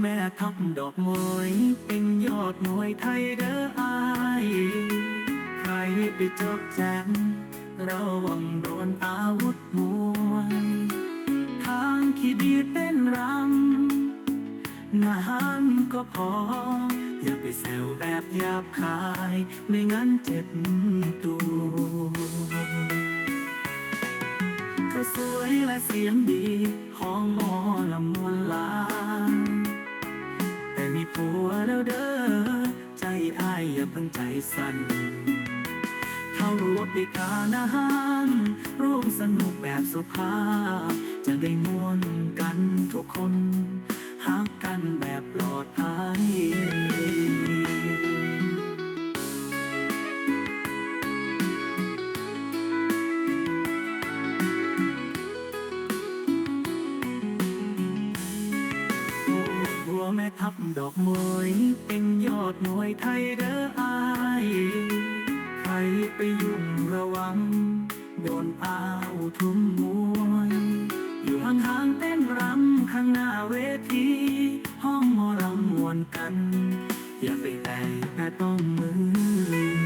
แม่ทับดอกมวยเป็นยอดมวยไทยเด้ออายใครไปจบแจมระวังโดนอาวุธมวยทางขีดีเต้นรำงานก็พอ อย่าไปแซวแบบหยาบคาย ไม่งั้นเจ็บตัวเธอสวยและเสียงดีหอง อ้ายอย่าเพิ่งใจสั่นเข้ารวบในการอาหารร่วมสนุกแบบสุภาพ จะได้ม่วนกันทุกคน หากกันแบบปลอดภัย ทับดอกมวยเป็นยอดมวยไทยเด้ออายใครไปยุ่งระวัง โดนอ้าวทุ่มมวย อยู่ห่างๆเต้นรำข้างหน้าเวที ห้องมอลำมวนกัน อย่าไปแตะแต่ต้องมือ